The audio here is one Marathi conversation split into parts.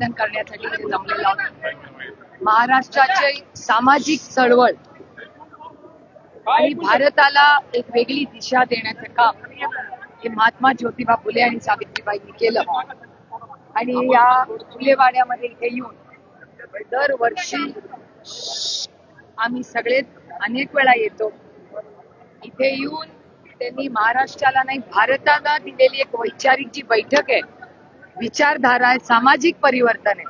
मतदान करण्यासाठी इथे जमलेलो आहोत. महाराष्ट्राची सामाजिक चळवळ आणि भारताला एक वेगळी दिशा देण्याचं काम हे महात्मा ज्योतिबा फुले आणि सावित्रीबाईंनी केलं. आणि या फुलेवाड्यामध्ये इथे येऊन दरवर्षी आम्ही सगळे अनेक वेळा येतो. इथे येऊन त्यांनी महाराष्ट्राला नाही भारताला दिलेली एक वैचारिक जी बैठक आहे विचारधारा आहे सामाजिक परिवर्तन आहे.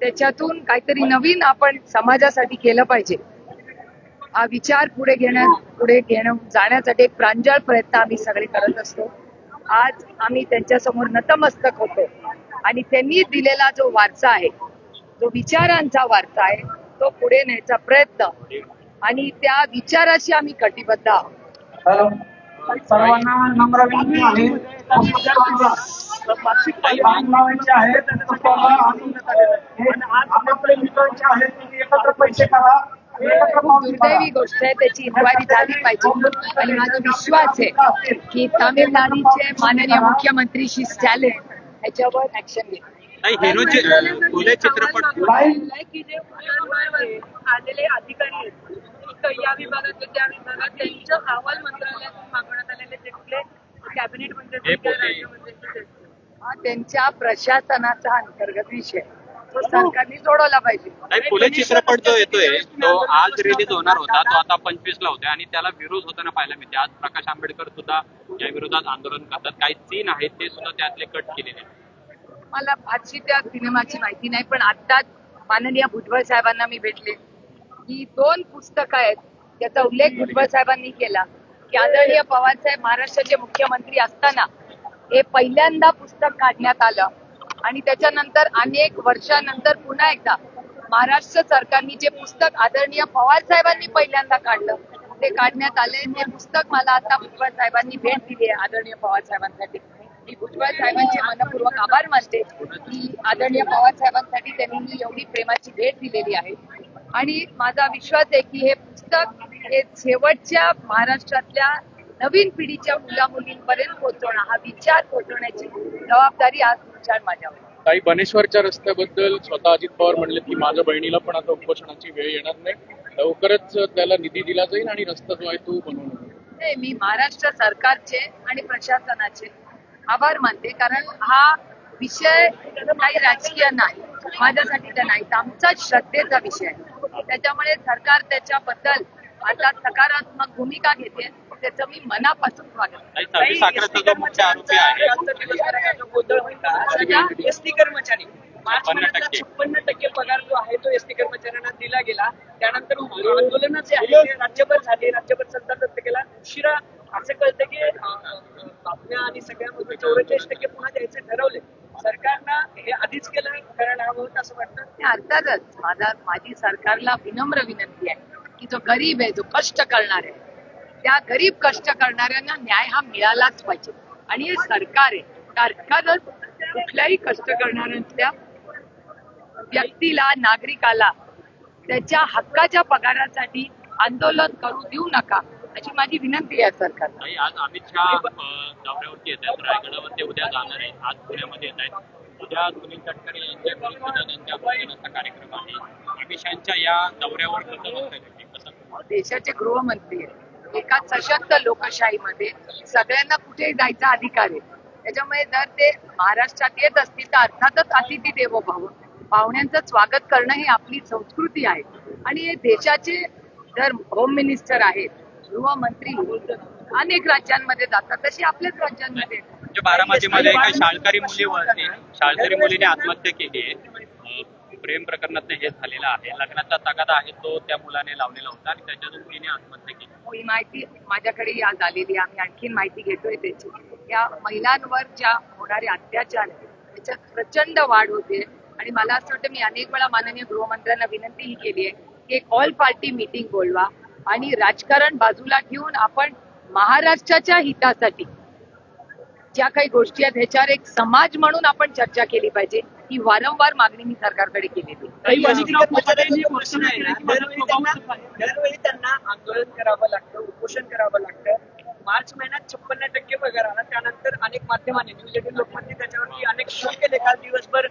त्याच्यातून काहीतरी नवीन आपण समाजासाठी केलं पाहिजे. हा विचार पुढे घेण्या पुढे घेणं जाण्यासाठी एक प्रांजळ प्रयत्न आम्ही सगळे करत असतो. आज आम्ही त्यांच्यासमोर नतमस्तक होतो. आणि त्यांनी दिलेला जो वारसा आहे जो विचारांचा वारसा आहे तो पुढे न्यायचा प्रयत्न. आणि त्या विचाराशी आम्ही कटिबद्ध आहोत. हॅलो. सर्वांना नम्र विनंती आहे. लाईन लावायचे आहेत पुष्पाला आणि आपल्याकडे मिटवायचे आहेत तुम्ही एकत्र पैसे करा एकत्र पावती करा. दुर्दैवी गोष्ट आहे त्याची इन्क्वायरी झाली पाहिजे. आणि माझा विश्वास आहे की तामिळनाडूचे माननीय मुख्यमंत्री श्री स्टॅलिन याच्यावर ऍक्शन घेतील. नाही हिरो चि- अं, फुले चित्रपट आलेले अधिकारी आहेत. या विभागातले त्या विभागात त्यांचं अहवाल मंत्रालयातून मागवण्यात आलेले जे कुठले? कॅबिनेट मंत्री हा त्यांच्या प्रशासनाचा अंतर्गत विषय तो सरकारने सोडवला पाहिजे. नाही फुले चित्रपट जो येतोय तो आज रिलीज होणार होता तो आता पंचवीस ला होता आणि त्याला विरोध होताना पाहायला मिळते. आज प्रकाश आंबेडकर सुद्धा या विरोधात आंदोलन करतात. काही सीन आहेत ते सुद्धा त्यातले कट केलेले मला फारशी त्या सिनेमाची माहिती नाही पण आत्ताच माननीय भुजबळ साहेबांना मी भेटले. की दोन पुस्तकं आहेत त्याचा उल्लेख भुजबळ साहेबांनी केला. की आदरणीय पवार साहेब महाराष्ट्राचे मुख्यमंत्री असताना हे पहिल्यांदा पुस्तक काढण्यात आलं. आणि त्याच्यानंतर अनेक वर्षानंतर पुन्हा एकदा महाराष्ट्र सरकारने जे पुस्तक आदरणीय पवार साहेबांनी पहिल्यांदा काढलं ते काढण्यात आले. ते पुस्तक मला आता भुजबळ साहेबांनी भेट दिली आहे आदरणीय पवार साहेबांसाठी. मी भुजबळ साहेबांचे मनपूर्वक आभार मानते. की आदरणीय पवार साहेबांसाठी त्यांनी एवढी प्रेमाची भेट दिलेली आहे. आणि माझा विश्वास आहे की हे पुस्तक हे शेवटच्या महाराष्ट्रातल्या नवीन पिढीच्या मुला मुलींपर्यंत पोहोचवणं हा विचार पोहोचवण्याची जबाबदारी आज तुमच्या माझ्यावर. काही बनेश्वरच्या रस्त्याबद्दल स्वतः अजित पवार म्हणले की माझ्या बहिणीला पण आता उपोषणाची वेळ येणार नाही. लवकरच त्याला निधी दिला जाईल आणि रस्ता जो आहे तो बनवणार नाही मी महाराष्ट्र सरकारचे आणि प्रशासनाचे आभार मानते कारण हा विषय काही राजकीय नाही. माझ्यासाठी तर नाही आमचा श्रद्धेचा विषय आहे. त्याच्यामुळे सरकार त्याच्याबद्दल आता सकारात्मक भूमिका घेते त्याचं मी मनापासून स्वागत होता. एसटी कर्मचारी. मार्च छप्पन्न महिन्यातला टक्के. छप्पन्न टक्के पगार जो आहे तो एसटी कर्मचाऱ्यांना दिला गेला. त्यानंतर आंदोलन जे आहे. ते राज्यभर झाले. राज्यभर सरकार व्यक्त केला. उशिरा असं कळतं की बातम्या आणि सगळ्यामध्ये चौवेचाळीस टक्के पुन्हा द्यायचे ठरवले सरकारनं हे आधीच केलं कारण हवं होतं असं वाटतं. अर्थातच माझा माझी सरकारला विनम्र विनंती आहे. जो गरीब आहे जो कष्ट करणार आहे त्या गरीब कष्ट करणाऱ्यांना न्याय हा मिळालाच पाहिजे. आणि हे सरकार आहे सरकारच कुठल्याही कष्ट करणाऱ्यांच्या व्यक्तीला नागरिकाला त्याच्या हक्काच्या पगारासाठी आंदोलन करू देऊ नका अशी माझी विनंती आहे सरकार आज अमित शहा दौऱ्यावरती येत आहेत रायगडावर ते उद्या जाणार आहेत आज पुण्यामध्ये येत आहेत. उद्या सुनील तटकरे यांच्या कार्यक्रम आहे. अमित शहाच्या या दौऱ्यावर कसं बघताय तुम्ही कसं देशाचे गृहमंत्री आहेत. एका सशक्त लोकशाहीमध्ये सगळ्यांना कुठेही जायचा अधिकार आहे. त्याच्यामुळे जर ते महाराष्ट्रात येत असतील तर अर्थातच अतिथी देवो भाव. पाहुण्यांचं स्वागत करणं ही आपली संस्कृती आहे. आणि हे देशाचे जर होम मिनिस्टर आहेत गृहमंत्री अनेक राज्यांमध्ये जातात तशी आपल्याच राज्यांमध्ये. म्हणजे बारामतीमध्ये एका शाळकरी मुलीवरती शाळकरी मुलीने आत्महत्या केली आहे. प्रेम प्रकरणात हे झालेलं आहे. लग्नाचा तगादा आहे तो त्या मुलाने लावलेला होता आणि त्याच्यातून तिने आत्महत्या केली. हो, ही माहिती माझ्याकडे आज आलेली आहे. आम्ही आणखीन माहिती घेतोय त्याची. या महिलांवर ज्या होणारे अत्याचार आहेत, त्याच्यात प्रचंड वाढ होते आणि मला असं वाटतं मी अनेक वेळा माननीय गृहमंत्र्यांना विनंतीही केली आहे की एक ऑल पार्टी मीटिंग बोलवा आणि राजकारण बाजूला ठेवून आपण महाराष्ट्राच्या हितासाठी ज्या काही गोष्टी आहेत ह्याच्यावर एक समाज म्हणून आपण चर्चा केली पाहिजे. ही वारंवार मागणी मी सरकारकडे केलेली दरवेळी त्यांना आंदोलन करावं लागतं उपोषण करावं लागतं. मार्च महिन्यात छप्पन्न टक्के पगार आला त्यानंतर अनेक माध्यमांनी न्यूज एटीन लोकमतने त्याच्यावरती अनेक शो केले काल दिवसभर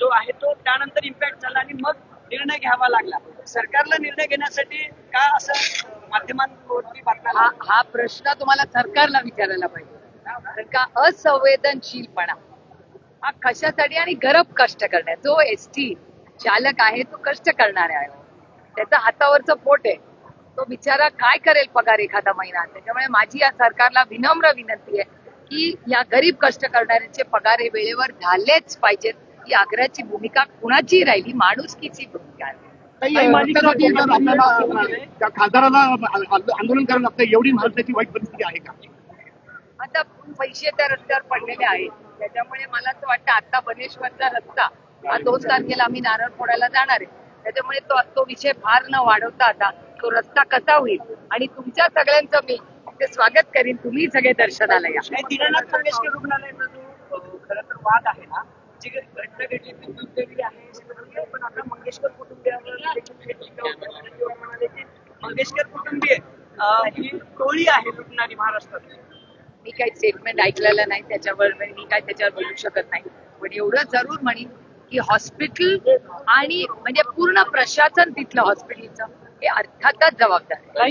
जो आहे तो त्यानंतर इम्पॅक्ट झाला आणि मग निर्णय घ्यावा लागला. सरकारला निर्णय घेण्यासाठी का असं माध्यमांवरती बातम्या हा हा प्रश्न तुम्हाला सरकारला विचारायला पाहिजे. कारण का? असंवेदनशीलपणा. हा कशासाठी आणि गरब कष्ट करण्या जो एस टी चालक आहे तो कष्ट करणारा आहे. त्याचा हातावरचं पोट आहे. तो बिचारा काय करेल पगार एखादा महिना? त्याच्यामुळे माझी या सरकारला विनम्र विनंती आहे की या गरीब कष्ट करणाऱ्यांचे पगार हे वेळेवर झालेच पाहिजेत. ही आग्र्याची भूमिका कुणाची राहिली? माणुसकीची भूमिका आहे. खासदाराला आंदोलन करायला लागतं. एवढी रस्त्याची वाईट परिस्थिती आहे का? पैसे त्या रस्त्यावर पडलेले आहेत. त्याच्यामुळे मला असं वाटतं आता बनेश्वरचा रस्ता हा दोन तारखेला आम्ही नारळ फोडायला जाणार आहे. त्याच्यामुळे तो तो विषय फार न वाढवता आता तो रस्ता कसा होईल? आणि तुमच्या सगळ्यांचं मी ते स्वागत करीन. तुम्ही सगळे दर्शनाला या. नाही, दीनानाथ मंगेशकर रुग्णालयाचा जो तर वाद आहे ना जी घटना घडली ती दुर्दैवी आहे पण आता मंगेशकर कुटुंबियावर म्हणाले की मंगेशकर कुटुंबीय ही टोळी आहे लुटणारी महाराष्ट्रात मी काही स्टेटमेंट ऐकलेलं नाही त्याच्यावर मी काय त्याच्यावर बोलू शकत नाही. पण एवढं जरूर म्हणेन की हॉस्पिटल आणि म्हणजे पूर्ण प्रशासन तिथलं हॉस्पिटलचं हे अर्थातच जबाबदार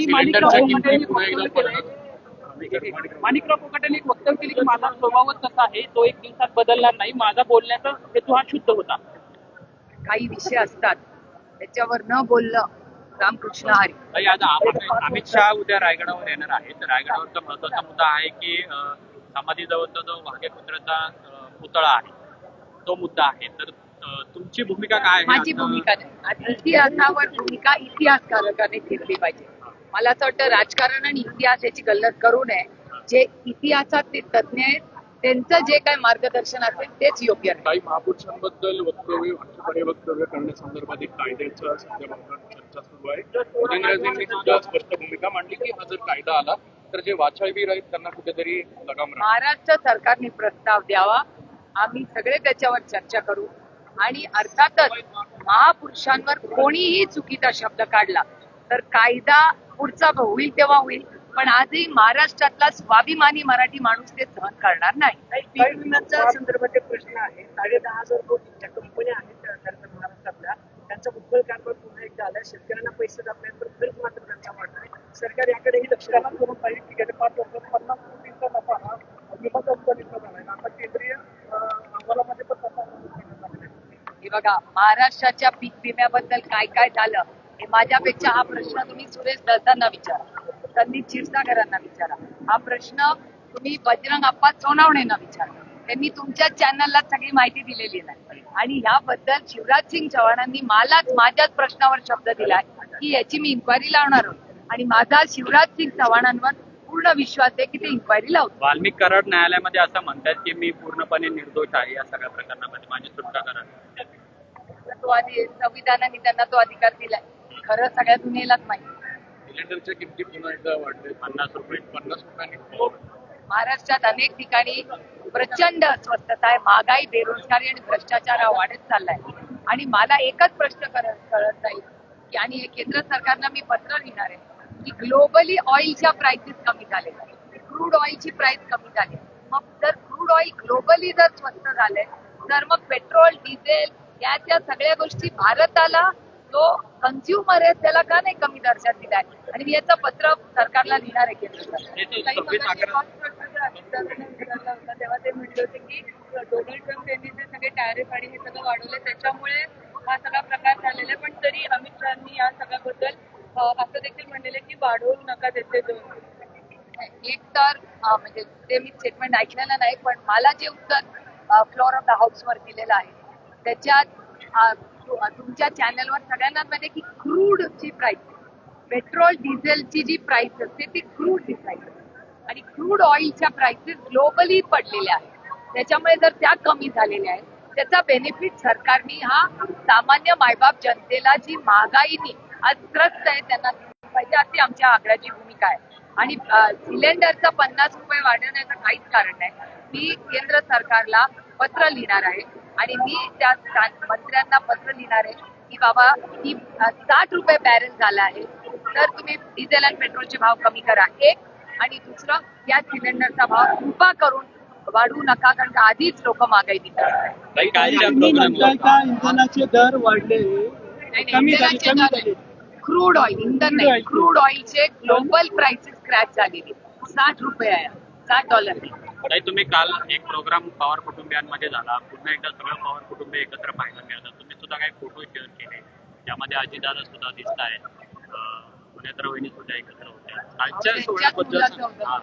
माणिकराव कोकाटेने एक वक्तव्य केले की माझा स्वभावच तसा आहे तो एक दिवसात बदलणार नाही. माझा बोलण्याचा हेतू हा शुद्ध होता. काही विषय असतात त्याच्यावर न बोलणं रामकृष्ण हरी. अमित शहा उद्या रायगडावर येणार आहेत. रायगडावरचा महत्त्वाचा मुद्दा आहे की अं, समाधीजवळचा जो वाघे पुत्राचा अं, पुतळा आहे तो मुद्दा आहे. तर तुमची भूमिका काय आहे? माझी? भूमिका नाही. इतिहासावर भूमिका इतिहासकारकाने घेतली पाहिजे. मला असं वाटतं राजकारण आणि इतिहास याची गल्लत करू नये. जे इतिहासात ते तज्ज्ञ आहेत त्यांचं जे काय मार्गदर्शन असेल तेच योग्य आहे. काही महापुरुषांबद्दल वक्तव्य आक्षेपार्ह वक्तव्य करण्यासंदर्भात एक कायद्याचा सध्या भारतात चर्चा सुरू आहे. उदयनराजेंनी सुद्धा स्पष्ट भूमिका मांडली की हा जर कायदा आला तर जे वाचाळवीर आहेत त्यांना कुठेतरी लगाम महाराष्ट्र सरकारने प्रस्ताव द्यावा. आम्ही सगळे त्याच्यावर चर्चा करू. आणि अर्थातच महापुरुषांवर कोणीही चुकीचा शब्द काढला तर कायदा पुढचा होईल तेव्हा होईल. पण आजही महाराष्ट्रातला स्वाभिमानी मराठी माणूस ते सहन करणार नाही. पीक विम्याच्या संदर्भात प्रश्न आहे साडे दहा हजार कोटी ज्या कंपन्या आहेत महाराष्ट्रातल्या त्यांचा मुद्दल कारभार पुन्हा एकदा आला शेतकऱ्यांना पैसे पण खर्च मात्र त्यांचा वाढलाय सरकार याकडेही लक्ष करून पाहिजे की गेले पाच वर्षात पन्नास कोटींचा नफा हा विमा कंपनीचा झालाय आता केंद्रीय अहवालामध्ये पण तसा आहे. हे बघा महाराष्ट्राच्या पीक विम्याबद्दल काय काय झालं हे माझ्यापेक्षा हा प्रश्न तुम्ही सुरेश दत्तांना विचारा. संदीप क्षीरसागरांना विचारा. हा प्रश्न तुम्ही बजरंग अप्पा सोनावणेंना विचारा. त्यांनी तुमच्या चॅनलला सगळी माहिती दिलेली नाही आणि याबद्दल शिवराज सिंग चव्हाणांनी मलाच माझ्याच प्रश्नावर शब्द दिलाय की याची मी इन्क्वायरी लावणार आहोत. आणि माझा शिवराज सिंग चव्हाणांवर पूर्ण विश्वास आहे की ते इन्क्वायरी लावतो वाल्मिक कराड न्यायालयामध्ये असं म्हणतात की मी पूर्णपणे निर्दोष आहे या सगळ्या प्रकरणामध्ये माझी सुटका करा तो आधी संविधानाने त्यांना तो अधिकार दिलाय. खरं सगळ्या दुनियेलाच माहिती सिलेंडरच्या किमती पुन्हा एकदा वाढले पन्नास रुपये पन्नास रुपयांनी हो. महाराष्ट्रात अनेक ठिकाणी प्रचंड अस्वस्थता आहे. महागाई बेरोजगारी आणि भ्रष्टाचार हा वाढत चाललाय. आणि मला एकच प्रश्न करत कळत नाही की आणि हे केंद्र सरकारला मी पत्र लिहिणार आहे की ग्लोबली ऑइलच्या प्राइसेस कमी झाले क्रूड ऑइलची प्राइस कमी झाली. मग जर क्रूड ऑइल ग्लोबली जर स्वस्त झालंय तर मग पेट्रोल डिझेल या त्या सगळ्या गोष्टी भारताला जो कन्झ्युमर आहे त्याला का नाही कमी दर्जात दिलाय? आणि मी याचं पत्र सरकारला लिहिणार आहे तेव्हा ते म्हटले होते की डोनाल्ड ट्रम्प यांनी जे सगळे टॅरिफ आणि हे सगळं वाढवले त्याच्यामुळे हा सगळा प्रकार झालेला आहे. पण तरी अमित शहानी या सगळ्याबद्दल असं देखील म्हणलेलं आहे की वाढवू नका त्याचे एक तर म्हणजे ते मी स्टेटमेंट ऐकलेलं नाही पण मला जे उत्तर फ्लोअर ऑफ द हाऊस वर दिलेलं आहे त्याच्यात तुमच्या चॅनलवर सगळ्यांना माहिती की क्रूड ची प्राइस पेट्रोल डिझेलची जी प्राइस असते ती क्रूड डिसाईड आणि क्रूड ऑइलच्या प्राइसेस ग्लोबली पडलेल्या आहेत. त्याच्यामुळे जर त्या कमी झालेल्या आहेत त्याचा बेनिफिट सरकारने हा सामान्य मायबाप जनतेला जी महागाईनी आज त्रस्त आहे त्यांना पाहिजे अशी आमच्या आग्रहाची भूमिका आहे. आणि सिलेंडरचा पन्नास रुपये वाढवण्याचं काहीच कारण नाही. मी केंद्र सरकारला पत्र लिहिणार आहे. आणि मी त्या मंत्र्यांना पत्र लिहिणार आहे की बाबा ही साठ रुपये बॅरल झाला आहे. तर तुम्ही डिझेल आणि पेट्रोलचे भाव कमी करा. एक. आणि दुसरं गॅस सिलेंडरचा भाव कृपा करून वाढवू नका कारण का आधीच लोक महागाई इंधनाचे दर वाढले. कमी झाले कमी झाले. क्रूड ऑइल इंधन नाही. क्रूड ऑइलचे ग्लोबल प्राइसेस क्रॅश झालेली. साठ रुपये आहे. साठ डॉलर तुम्ही काल एक प्रोग्राम पवार कुटुंबियांमध्ये झाला. पुन्हा एकदा सगळं पवार कुटुंब एकत्र पाहायला मिळालं तुम्ही सुद्धा काही फोटो शेअर केले. त्यामध्ये अजितदादा सुद्धा दिसत आहेत पुण्यात्र वहिनी सुद्धा एकत्र होत्या. त्यांच्याच सोहळ्याबद्दल हा.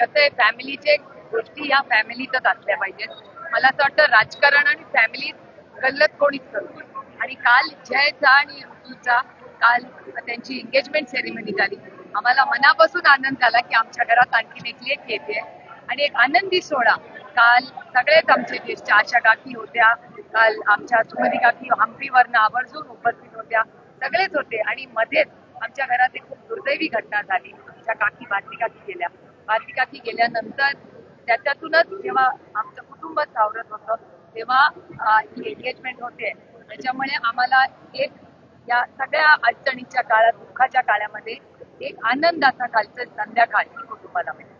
कसं आहे फॅमिलीचे गोष्टी या फॅमिलीतच असल्या पाहिजेत. मला असं वाटतं राजकारण आणि फॅमिलीत गल्लत कोणीच करू नये. आणि काल जयचा आणि ऋतूचा काल त्यांची एंगेजमेंट सेरेमनी झाली. आम्हाला मनापासून आनंद झाला की आमच्या घरात आणखीन एक लेख येते आणि एक आनंदी सोहळा. काल सगळेच आमचे ज्येष्ठ आशा काकी होत्या. काल आमच्या सुमती काकी हम्पीवरनं आवर्जून उपस्थित होत्या. सगळेच होते. आणि मध्येच आमच्या घरात एक खूप दुर्दैवी घटना झाली. आमच्या काकी भारती काकी गेल्या. भारती काकी गेल्यानंतर त्याच्यातूनच जेव्हा आमचं कुटुंब सावरत होतं तेव्हा ही एंगेजमेंट होते. त्याच्यामुळे आम्हाला एक या सगळ्या अडचणीच्या काळात दुःखाच्या काळामध्ये एक आनंदाचा कालचं संध्याकाळ कुटुंबाला मिळतो